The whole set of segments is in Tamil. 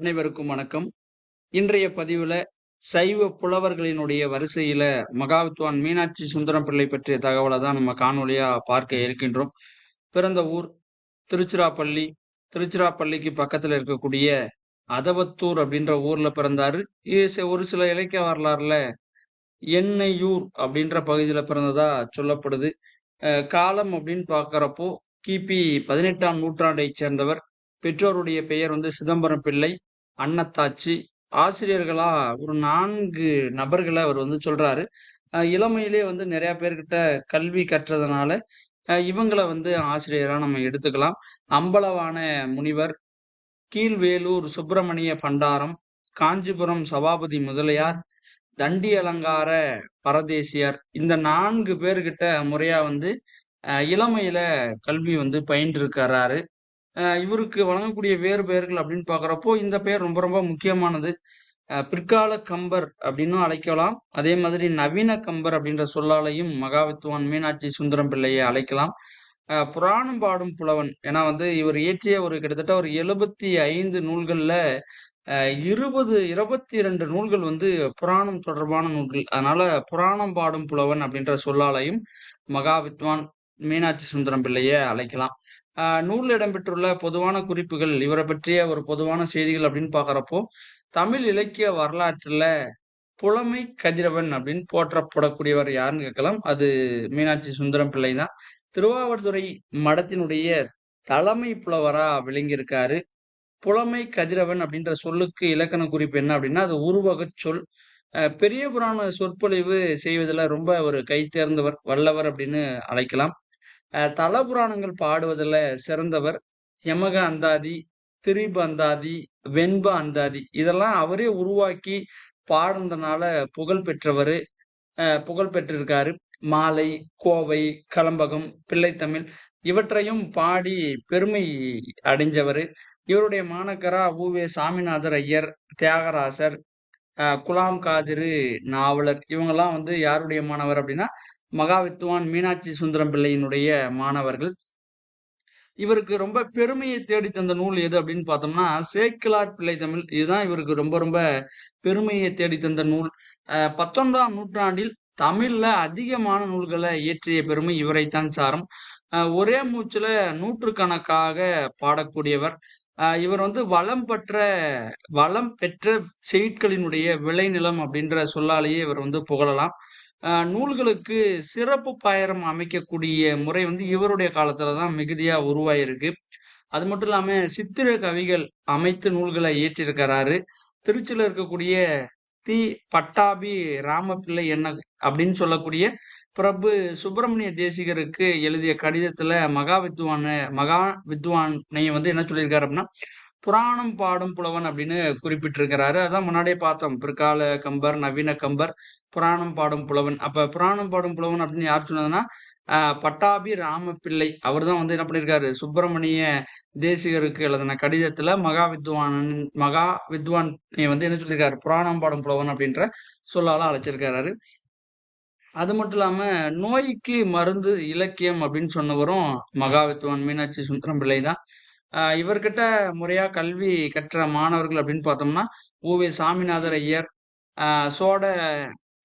அனைவருக்கும் வணக்கம். இன்றைய பதிவுல சைவ புலவர்களினுடைய வரிசையில மகாவித்வான் மீனாட்சி சுந்தரம் பிள்ளை பற்றிய தகவலை தான் நம்ம காணொலியா பார்க்க இருக்கின்றோம். பிறந்த ஊர் திருச்சிராப்பள்ளி. திருச்சிராப்பள்ளிக்கு பக்கத்துல இருக்கக்கூடிய அதவத்தூர் அப்படின்ற ஊர்ல பிறந்தாரு. ஒரு சில இலக்கிய வரலாறுல எண்ணெயூர் அப்படின்ற பகுதியில பிறந்ததா சொல்லப்படுது. காலம் அப்படின்னு பார்க்குறப்போ கிபி பதினெட்டாம் நூற்றாண்டை சேர்ந்தவர். பெற்றோருடைய பெயர் வந்து சிதம்பரம் பிள்ளை. அன்னத்தாச்சி. ஆசிரியர்களா ஒரு நான்கு நபர்களை அவர் வந்து சொல்றாரு. இளமையிலே வந்து நிறைய பேர்கிட்ட கல்வி கற்றதுனால அஹ் இவங்களை வந்து ஆசிரியரா நம்ம எடுத்துக்கலாம். அம்பலவான முனிவர் கீழ்வேலூர் சுப்பிரமணிய பண்டாரம் காஞ்சிபுரம் சபாபதி முதலியார் தண்டி அலங்கார பரதேசியார் இந்த நான்கு பேர்கிட்ட முறையா வந்து அஹ் இளமையில கல்வி வந்து பயின்று இருக்கிறாரு இவருக்கு வழங்கக்கூடிய வேறு பெயர்கள் அப்படின்னு பார்க்குறப்போ இந்த பெயர் ரொம்ப ரொம்ப முக்கியமானது. பிற்கால கம்பர் அப்படின்னும் அழைக்கலாம். அதே மாதிரி நவீன கம்பர் அப்படின்ற சொல்லாலையும் மகாவித்துவான் மீனாட்சி சுந்தரம் பிள்ளையை அழைக்கலாம். புராணம் பாடும் புலவன். ஏன்னா வந்து இவர் இயற்றிய ஒரு கிட்டத்தட்ட ஒரு எழுபத்தி ஐந்து நூல்களில் இருபது இருபத்தி இரண்டு நூல்கள் வந்து புராணம் தொடர்பான நூல்கள். அதனால புராணம் பாடும் புலவன் அப்படின்ற சொல்லாலையும் மகாவித்வான் மீனாட்சி சுந்தரம் பிள்ளையை அழைக்கலாம். நூலில் இடம்பெற்றுள்ள பொதுவான குறிப்புகள் இவரை பற்றிய ஒரு பொதுவான செய்திகள் அப்படின்னு பார்க்குறப்போ தமிழ் இலக்கிய வரலாற்றில் புலமை கதிரவன் அப்படின்னு போற்றப்படக்கூடியவர் யாருன்னு கேட்கலாம். அது மீனாட்சி சுந்தரம் பிள்ளை தான். திருவாவடுதுறை மடத்தினுடைய தலைமை புலவரா விளங்கியிருக்காரு. புலமை கதிரவன் அப்படின்ற சொல்லுக்கு இலக்கண குறிப்பு என்ன அப்படின்னா அது உருவகச் சொல். பெரிய புராண சொற்பொழிவு செய்வதில் ரொம்ப ஒரு கை தேர்ந்தவர் வல்லவர் அப்படின்னு அழைக்கலாம். அஹ் தல புராணங்கள் பாடுவதில் சிறந்தவர் யமக அந்தாதி திரிப அந்தாதி வெண்ப அந்தாதி. இதெல்லாம் அவரே உருவாக்கி பாடுனதுனால புகழ் பெற்றவர் புகழ் பெற்றிருக்காரு. மாலை கோவை கலம்பகம் பிள்ளைத்தமிழ் இவற்றையும் பாடி பெருமை அடைஞ்சவர். இவருடைய மாணக்கரா ஊவே சாமிநாதர் ஐயர் தியாகராசர் அஹ் குலாம் காதிரு நாவலர். இவங்கெல்லாம் வந்து யாருடைய மாணவர் அப்படின்னா மகாவித்வான் மீனாட்சி சுந்தரம் பிள்ளையினுடைய மாணவர்கள். இவருக்கு ரொம்ப பெருமையை தேடி தந்த நூல் எது அப்படின்னு பார்த்தோம்னா சேக்கிலார் பிள்ளை தமிழ். இதுதான் இவருக்கு ரொம்ப ரொம்ப பெருமையை தேடி தந்த நூல். அஹ் பத்தொன்பதாம் நூற்றாண்டில் தமிழ்ல அதிகமான நூல்களை இயற்றிய பெருமை இவரைத்தான் சாரும். ஒரே மூச்சுல நூற்றுக்கணக்காக பாடக்கூடியவர். இவர் வந்து வளம் பெற்ற வளம் பெற்ற செய்யுட்களினுடைய விளைநிலம் அப்படின்ற சொல்லாலேயே இவர் வந்து புகழலாம். நூல்களுக்கு சிறப்பு பாயிரம் அமைக்கக்கூடிய முறை வந்து இவருடைய காலத்துல தான் மிகுதியா உருவாயிருக்கு. அது மட்டும் இல்லாம சித்திர கவிகள் அமைத்து நூல்களை இயற்றியிருக்கிறாரு திருச்சியில இருக்கக்கூடிய தி பட்டாபி ராமப்பிள்ளை என்ன அப்படின்னு சொல்லக்கூடிய பிரபு சுப்பிரமணிய தேசிகருக்கு எழுதிய கடிதத்துல மகா வித்வான மகா வித்வானை வந்து என்ன சொல்லியிருக்காரு அப்படின்னா புராணம் பாடும் புலவன் அப்படின்னு குறிப்பிட்டிருக்கிறாரு. அதான் முன்னாடியே பார்த்தோம். பிற்கால கம்பர் நவீன கம்பர் புராணம் பாடும் புலவன். அப்ப புராணம் பாடும் புலவன் அப்படின்னு யார் சொன்னதுன்னா ஆஹ் பட்டாபி ராமப்பிள்ளை. அவர் தான் வந்து என்ன பண்ணியிருக்காரு சுப்பிரமணிய தேசிகருக்கு எழுதின கடிதத்துல மகா வித்வான் மகா வித்வான் வந்து என்ன சொல்லியிருக்காரு புராணம் பாடும் புலவன் அப்படின்ற சொல்லால அழைச்சிருக்காரு அது மட்டும் இல்லாம நோய்க்கு மருந்து இலக்கியம் அப்படின்னு சொன்னவரும் மகா வித்வான் மீனாட்சி சுந்தரம் பிள்ளை தான். இவர்கிட்ட முறையா கல்வி கற்ற மாணவர்கள் அப்படின்னு பார்த்தோம்னா ஓவே சாமிநாதர் ஐயர் ஆஹ் சோட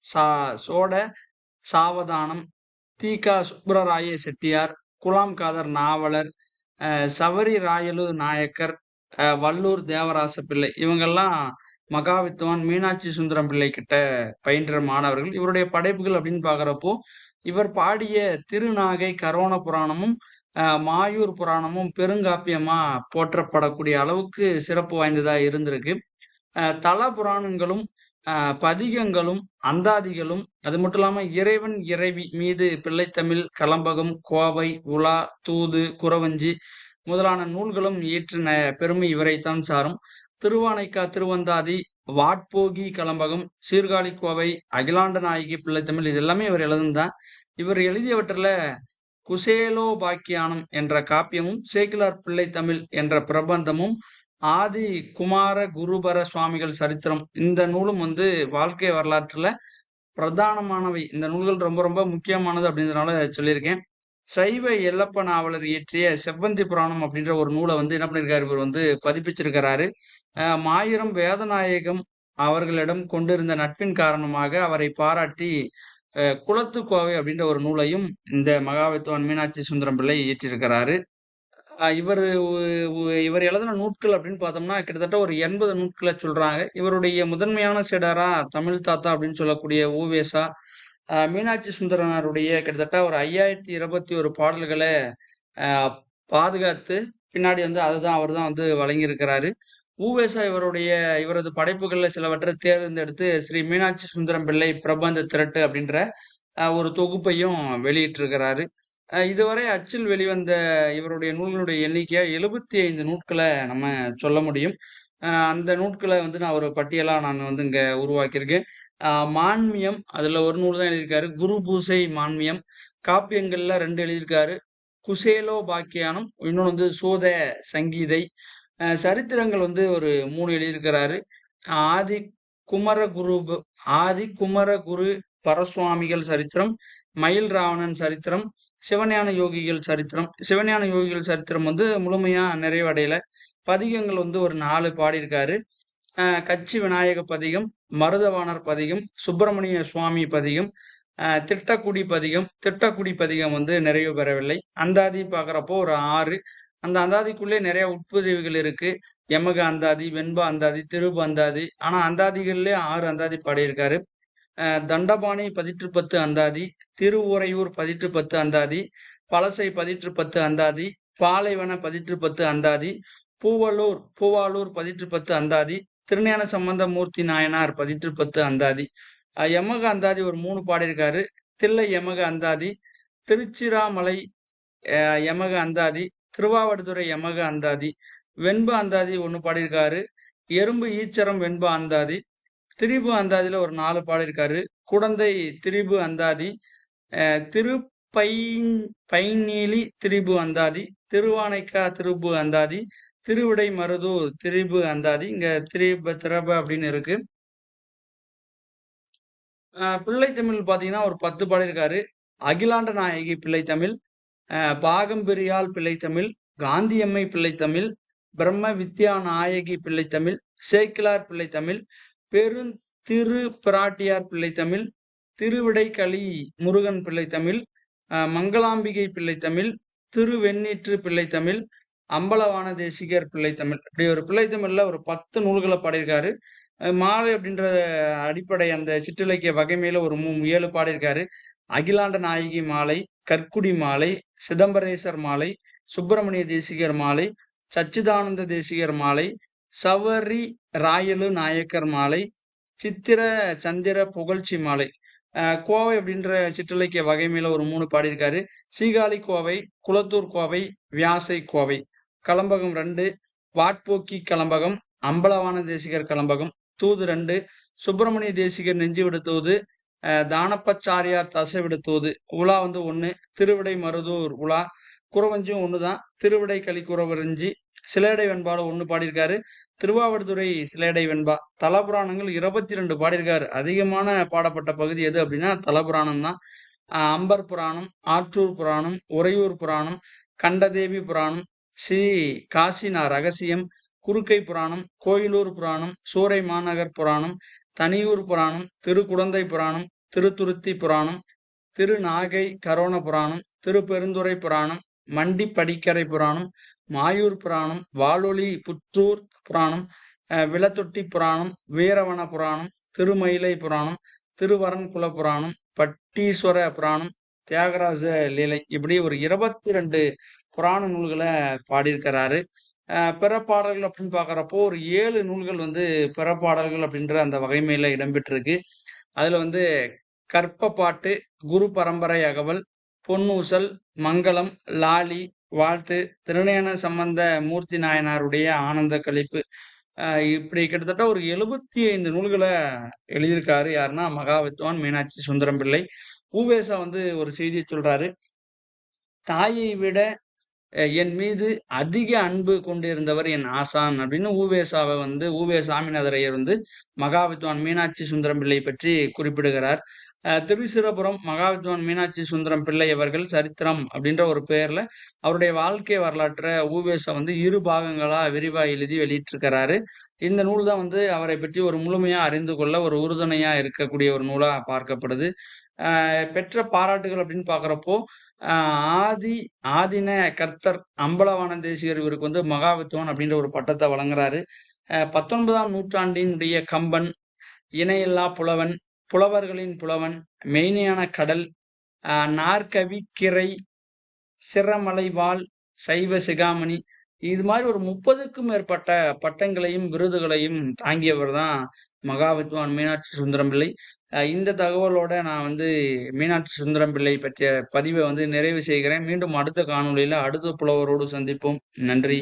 சா சோட சாவதானம் தீகா சுப்ரராய செட்டியார் குலாம் காதர் நாவலர் சவரி ராயலு நாயக்கர் வல்லூர் தேவராச பிள்ளை. இவங்கெல்லாம் மகாவித்துவான் மீனாட்சி சுந்தரம் பிள்ளை கிட்ட பயின்ற மாணவர்கள். இவருடைய படைப்புகள் அப்படின்னு பாக்குறப்போ இவர் பாடிய திருநாகை கரோண புராணமும் மாயூர் புராணமும் பெருங்காப்பியமா போற்றப்படக்கூடிய அளவுக்கு சிறப்பு வாய்ந்ததா இருந்திருக்கு. தல புராணங்களும் பதிகங்களும் அந்தாதிகளும் அது மட்டும் இல்லாம இறைவன் இறைவி மீது பிள்ளைத்தமிழ் கலம்பகம் கோவை உலா தூது குறவஞ்சி முதலான நூல்களும் இயற்றின பெருமை இவரைத்தான் சாரும். திருவானைக்கா திருவந்தாதி வாட்போகி கலம்பகம் சீர்காழி கோவை அகிலாண்ட நாயகி பிள்ளைத்தமிழ் இது எல்லாமே இவர் எழுதுந்தான் இவர் எழுதியவற்றில் குசேலோ பாக்கியானம் என்ற காப்பியமும் சேக்கிலார் பிள்ளை தமிழ் என்ற பிரபந்தமும் ஆதி குமார குருபர சுவாமிகள் சரித்திரம் இந்த நூலும் வந்து வாழ்க்கை வரலாற்றுல பிரதானமானவை. இந்த நூல்கள் ரொம்ப ரொம்ப முக்கியமானது அப்படின்றதுனால சொல்லியிருக்கேன். சைவ எல்லப்ப நாவலர் இயற்றிய செவ்வந்தி புராணம் அப்படின்ற ஒரு நூலை வந்து என்ன பண்ணியிருக்காரு? இவர் வந்து பதிப்பிச்சிருக்கிறாரு. மாயிரம் வேதநாயகம் அவர்களிடம் கொண்டிருந்த நட்பின் காரணமாக அவரை பாராட்டி குளத்து குலத்துக்கோவை அப்படின்ற ஒரு நூலையும் இந்த மகாவித்வான் மீனாட்சி சுந்தரம் பிள்ளை இயற்றியிருக்கிறாரு. இவர் இவர் எழுதின நூட்கள் அப்படின்னு பார்த்தோம்னா கிட்டத்தட்ட ஒரு எண்பது நூட்களை சொல்றாங்க. இவருடைய முதன்மையான சிடரா தமிழ் தாத்தா அப்படின்னு சொல்லக்கூடிய ஊவேசா மீனாட்சி சுந்தரனாருடைய கிட்டத்தட்ட ஒரு ஐயாயிரத்தி இருபத்தி ஒரு பாடல்களை பாதுகாத்து பின்னாடி வந்து அதுதான் அவர் தான் வந்து வழங்கியிருக்கிறாரு. ஊவேசா இவருடைய இவரது படைப்புகளில் சிலவற்றை தேர்ந்தெடுத்து ஸ்ரீ மீனாட்சி சுந்தரம் பிள்ளை பிரபந்த திரட்டு அப்படின்ற ஒரு தொகுப்பையும் வெளியிட்டிருக்கிறாரு. இதுவரை அச்சில் வெளிவந்த இவருடைய நூல்களுடைய எண்ணிக்கை எழுபத்தி ஐந்து நூட்களை நம்ம சொல்ல முடியும். அந்த நூட்களை வந்து நான் ஒரு பட்டியலா நான் வந்து இங்க உருவாக்கியிருக்கேன். மான்மியம் அதுல ஒரு நூல் தான் எழுதியிருக்காரு. குரு பூசை மான்மியம். காப்பியங்கள்ல ரெண்டு எழுதியிருக்காரு. குசேலோ பாக்கியானம் இன்னொன்று வந்து சோத சங்கீதை. சரித்திரங்கள் வந்து ஒரு மூணு எழுதியிருக்கிறாரு. ஆதி குமரகுரு ஆதி குமரகுரு பரசுவாமிகள் சரித்திரம் மயில் ராவணன் சரித்திரம் சிவஞான யோகிகள் சரித்திரம். சிவஞான யோகிகள் சரித்திரம் வந்து முழுமையா நிறைவடையல. பதிகங்கள் வந்து ஒரு நாலு பாடியிருக்காரு. கச்சி விநாயக பதிகம் மருதவாணர் பதிகம் சுப்பிரமணிய சுவாமி பதிகம் திட்டக்குடி பதிகம். திட்டக்குடி பதிகம் வந்து நிறைவு பெறவில்லை. அந்தாதி பார்க்குறப்போ ஒரு ஆறு அந்த அந்தாதிக்குள்ளே நிறைய உட்பிரிவுகள் இருக்கு. யமக அந்தாதி வெண்ப அந்தாதி திருபு அந்தாதி. ஆனா அந்தாதிகள்லேயே ஆறு அந்தாதி பாடியிருக்காரு. தண்டபாணி பதிற்று பத்து அந்தாதி திருவுறையூர் பதிற்று பத்து அந்தாதி பழசை பதிற்று பத்து அந்தாதி பாலைவன பதிற்று பத்து அந்தாதி பூவலூர் பூவாலூர் பதிற்று பத்து அந்தாதி திருஞான சம்பந்த மூர்த்தி நாயனார் பதிற்று பத்து அந்தாதி யமக அந்தாதி ஒரு மூணு பாடியிருக்காரு. தில்லை யமக அந்தாதி திருச்சிராமலை யமக அந்தாதி திருவாவடுதுறை யமக அந்தாதி. வெண்பு அந்தாதி ஒன்று பாடியிருக்காரு. எறும்பு ஈச்சரம் வெண்பு அந்தாதி. திரிபு அந்தாதியில் ஒரு நாலு பாடியிருக்காரு. குடந்தை திரிபு அந்தாதி. அஹ் திருப்பைன் பைநீலி திரிபு அந்தாதி. திருவானைக்கா திருப்பு அந்தாதி. திருவிடை மருது திரிபு அந்தாதி. இங்க திரிப திரப அப்படின்னு இருக்கு. பிள்ளைத்தமிழ் பிள்ளை தமிழ் ஒரு பத்து பாடியிருக்காரு. அகிலாண்ட நாயகி பிள்ளை தமிழ் பாகம்பிரியால் பிள்ளைத்தமிழ் காந்தியம்மை பிள்ளைத்தமிழ் பிரம்ம வித்யா நாயகி பிள்ளைத்தமிழ் சேக்கிலார் பிள்ளைத்தமிழ் பெரும் பெருந் திரு பிராட்டியார் பிள்ளைத்தமிழ் திருவிடைக்களி முருகன் பிள்ளைத்தமிழ் அஹ் மங்களாம்பிகை பிள்ளைத்தமிழ் திருவெண்ணீற்று பிள்ளைத்தமிழ் அம்பலவான தேசிகர் பிள்ளைத்தமிழ் இப்படி ஒரு பிள்ளை ஒரு பத்து நூல்களை பாடியிருக்காரு. மாலை அப்படின்ற அடிப்படை அந்த சிற்றிலக்கிய வகைமையில ஒரு மூ ஏழு பாடியிருக்காரு. அகிலாண்ட நாயகி மாலை கற்குடி மாலை சிதம்பரேசர் மாலை சுப்பிரமணிய தேசிகர் மாலை சச்சிதானந்த தேசிகர் மாலை சவரி ராயலு நாயக்கர் மாலை சித்திர சந்திர புகழ்ச்சி மாலை. கோவை அப்படின்ற சிற்றிலக்கிய வகைமையில ஒரு மூணு பாடியிருக்காரு. சீகாழி கோவை குளத்தூர் கோவை வியாசை கோவை. கலம்பகம் ரெண்டு வாட்போக்கி கலம்பகம் அம்பலவான தேசிகர் கலம்பகம் தூது ரெண்டு சுப்பிரமணிய தேசிகர் நெஞ்சு விடுத்தூது தூது தானப்பச்சாரியார் தசை விடுத்துவது உலா வந்து ஒண்ணு திருவிடை மருதூர் உலா. குறவஞ்சும் ஒண்ணுதான். திருவிடை கலிக்குறவரஞ்சி. சிலேடை வெண்பாடு ஒன்று பாடியிருக்காரு. திருவாவடுதுறை சிலேடை வெண்பா. தலபுராணங்கள் இருபத்தி ரெண்டு பாடியிருக்காரு. அதிகமான பாடப்பட்ட பகுதி எது அப்படின்னா தலபுராணம் தான் ஆஹ் அம்பர் புராணம் ஆற்றூர் புராணம் உறையூர் புராணம் கண்டதேவி புராணம் ஸ்ரீ காசினா ரகசியம் குறுக்கை புராணம் கோயிலூர் புராணம் சூறை மாநகர் புராணம் தனியூர் புராணம் திருக்குடந்தை புராணம் திருத்துருத்தி புராணம் திருநாகை கரோண புராணம் திருப்பெருந்துறை புராணம் மண்டி படிக்கரை புராணம் மாயூர் புராணம் வாலொலி புற்றூர் புராணம் விளத்தொட்டி புராணம் வீரவன புராணம் திருமயிலை புராணம் திருவரன்குல புராணம் பட்டீஸ்வர புராணம் தியாகராஜ லீலை இப்படி ஒரு இருபத்தி ரெண்டு புராண நூல்களை பாடியிருக்கிறாரு. பிறப்பாடல்கள் அப்படின்னு பார்க்குறப்போ ஒரு ஏழு நூல்கள் வந்து பிறப்பாடல்கள் அப்படின்ற அந்த வகைமையில இடம்பெற்றிருக்கு. அதுல வந்து கற்ப பாட்டு குரு பரம்பரை அகவல் பொன்னூசல் மங்களம் லாலி வாழ்த்து திருநயன சம்பந்த மூர்த்தி நாயனாருடைய ஆனந்த கழிப்பு. இப்படி கிட்டத்தட்ட ஒரு எழுபத்தி ஐந்து நூல்களை எழுதியிருக்காரு யாருன்னா மகாவித்வான் மீனாட்சி சுந்தரம் பிள்ளை ஊவேசா வந்து ஒரு செய்தியை சொல்றாரு. தாயை விட என் மீது அதிக அன்பு கொண்டிருந்தவர் என் ஆசான் அப்படின்னு ஊவேசாவை வந்து ஊவே சாமிநாதரையர் வந்து மகாவித்வான் மீனாட்சி சுந்தரம் பிள்ளை பற்றி குறிப்பிடுகிறார். திருச்சிரபுரம் மகாவித்வான் மீனாட்சி சுந்தரம் பிள்ளை அவர்கள் சரித்திரம் அப்படின்ற ஒரு பெயர்ல அவருடைய வாழ்க்கை வரலாற்றை ஊவேச வந்து இரு பாகங்களா விரிவா எழுதி வெளியிட்டிருக்கிறாரு. இந்த நூல் தான் வந்து அவரை பற்றி ஒரு முழுமையா அறிந்து கொள்ள ஒரு உறுதுணையா இருக்கக்கூடிய ஒரு நூலா பார்க்கப்படுது. பெற்ற பாராட்டுகள் அப்படின்னு பாக்குறப்போ ஆதி ஆதின கர்த்தர் அம்பலவான தேசிகர் இவருக்கு வந்து மகாவித்வான் அப்படின்ற ஒரு பட்டத்தை வழங்குறாரு. பத்தொன்பதாம் நூற்றாண்டினுடைய கம்பன் இணையில்லா புலவன் புலவர்களின் புலவன் மெய்ஞான கடல் நாற்கவி கிரை சிறமலைவாள் சைவ சிகாமணி. இது மாதிரி ஒரு முப்பதுக்கும் மேற்பட்ட பட்டங்களையும் விருதுகளையும் தாங்கியவர் தான் மகாவித்வான் மீனாட்சி சுந்தரம் பிள்ளை. இந்த தகவலோட நான் வந்து மீனாட்சி சுந்தரம் பிள்ளை பற்றிய பதிவை வந்து நிறைவு செய்கிறேன். மீண்டும் அடுத்த காணொலியில் அடுத்த புலவரோடு சந்திப்போம். நன்றி.